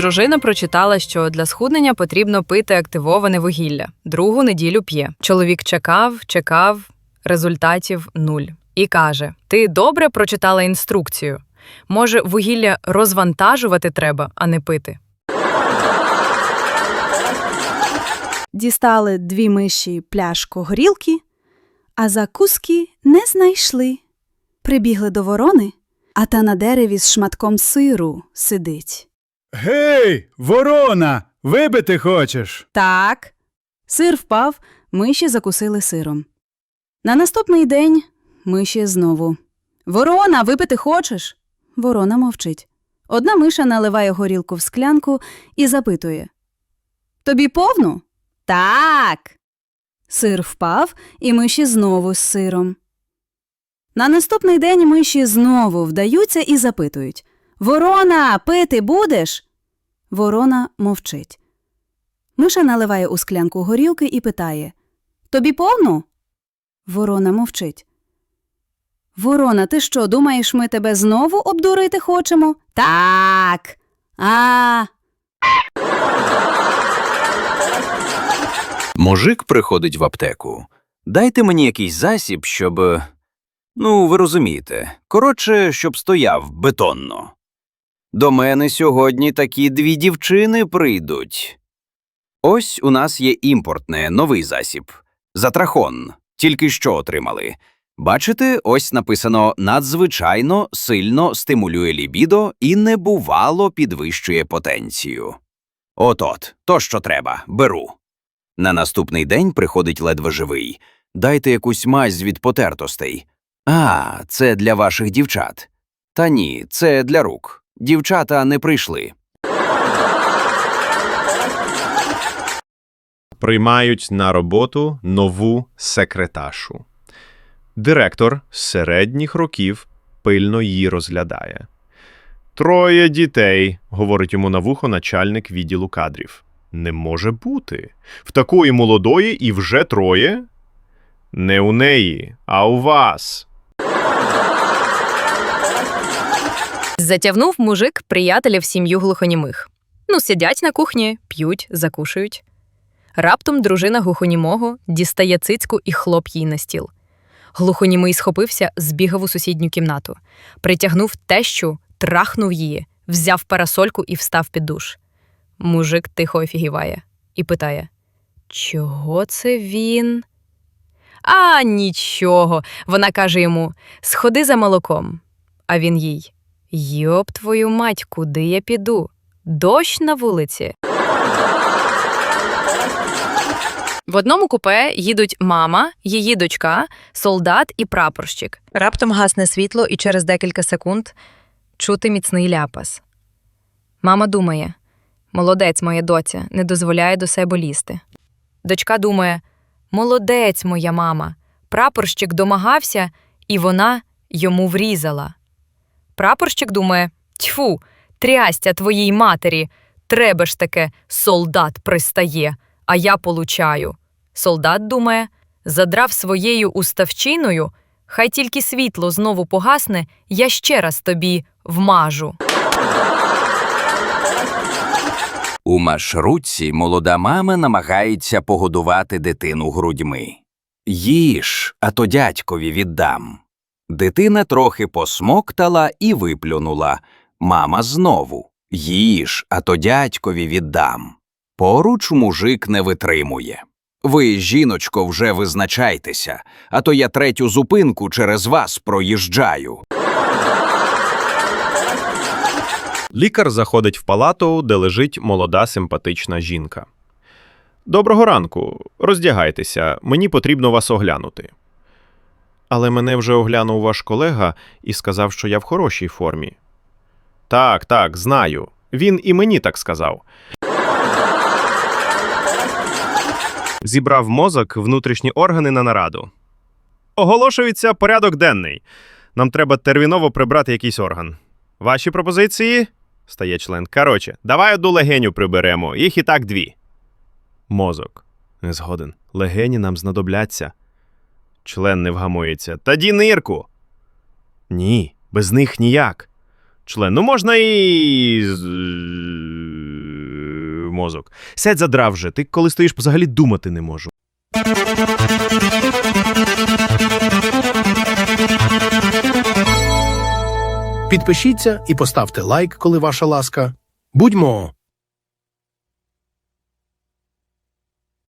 Дружина прочитала, що для схуднення потрібно пити активоване вугілля. Другу неділю п'є. Чоловік чекав, чекав, результатів нуль. І каже: Ти добре прочитала інструкцію. Може, вугілля розвантажувати треба, а не пити. Дістали дві миші пляшку горілки, а закуски не знайшли. Прибігли до ворони, а та на дереві з шматком сиру сидить. Гей, ворона! Вибити хочеш? Так. Сир впав, миші закусили сиром. На наступний день миші знову. Ворона, випити хочеш? Ворона мовчить. Одна миша наливає горілку в склянку і запитує. Тобі повну? Так. Сир впав, і миші знову з сиром. На наступний день миші знову вдаються і запитують Ворона, пити будеш? Ворона мовчить. Миша наливає у склянку горілки і питає Тобі повну? Ворона мовчить. Ворона, ти що, думаєш, ми тебе знову обдурити хочемо? Так. А. Мужик приходить в аптеку. Дайте мені якийсь засіб, щоб. Ну, ви розумієте, коротше, щоб стояв бетонно. До мене сьогодні такі дві дівчини прийдуть. Ось у нас є імпортне, новий засіб. Затрахон. Тільки що отримали. Бачите, ось написано надзвичайно сильно стимулює лібідо і небувало підвищує потенцію. От от, то що треба, беру. На наступний день приходить ледве живий. Дайте якусь мазь від потертостей. А, це для ваших дівчат. Та ні, це для рук. Дівчата не прийшли. приймають на роботу нову секретаршу. Директор з середніх років пильно її розглядає. Троє дітей, говорить йому на вухо начальник відділу кадрів. Не може бути. В такої молодої і вже троє? Не у неї, а у вас. Затягнув мужик приятеля в сім'ю глухонімих. Ну, сидять на кухні, п'ють, закушують. Раптом дружина глухонімого дістає цицьку і хлоп їй на стіл. Глухонімий схопився, збігав у сусідню кімнату, притягнув тещу, трахнув її, взяв парасольку і встав під душ. Мужик тихо офігіває і питає: Чого це він? А нічого. Вона каже йому: Сходи за молоком. А він їй: Йоп твою мать, куди я піду? Дощ на вулиці. В одному купе їдуть мама, її дочка, солдат і прапорщик. Раптом гасне світло, і через декілька секунд чути міцний ляпас. Мама думає: молодець, моя доця, не дозволяє до себе лізти. Дочка думає: молодець, моя мама. Прапорщик домагався, і вона йому врізала. Прапорщик думає: тьфу, трястя твоїй матері, треба ж таке, солдат пристає, а я получаю. Солдат думає, задрав своєю уставчиною, хай тільки світло знову погасне, я ще раз тобі вмажу. У маршрутці молода мама намагається погодувати дитину грудьми. Їж, а то дядькові віддам. Дитина трохи посмоктала і виплюнула. Мама знову. Їж, а то дядькові віддам. Поруч мужик не витримує. Ви, жіночко, вже визначайтеся, а то я третю зупинку через вас проїжджаю. Лікар заходить в палату, де лежить молода симпатична жінка. Доброго ранку. Роздягайтеся, мені потрібно вас оглянути. Але мене вже оглянув ваш колега і сказав, що я в хорошій формі. Так, так, знаю. Він і мені так сказав. Зібрав мозок, внутрішні органи на нараду. Оголошується порядок денний. Нам треба терміново прибрати якийсь орган. Ваші пропозиції? стає член. Короче, давай одну легеню приберемо, їх і так дві. Мозок. Не згоден. Легені нам знадобляться. Член не вгамується. Тоді нирку. Ні, без них ніяк. Член, ну можна і. мозок. Сядь задрав вже, ти коли стоїш, взагалі думати не можу. Підпишіться і поставте лайк, коли ваша ласка. Будьмо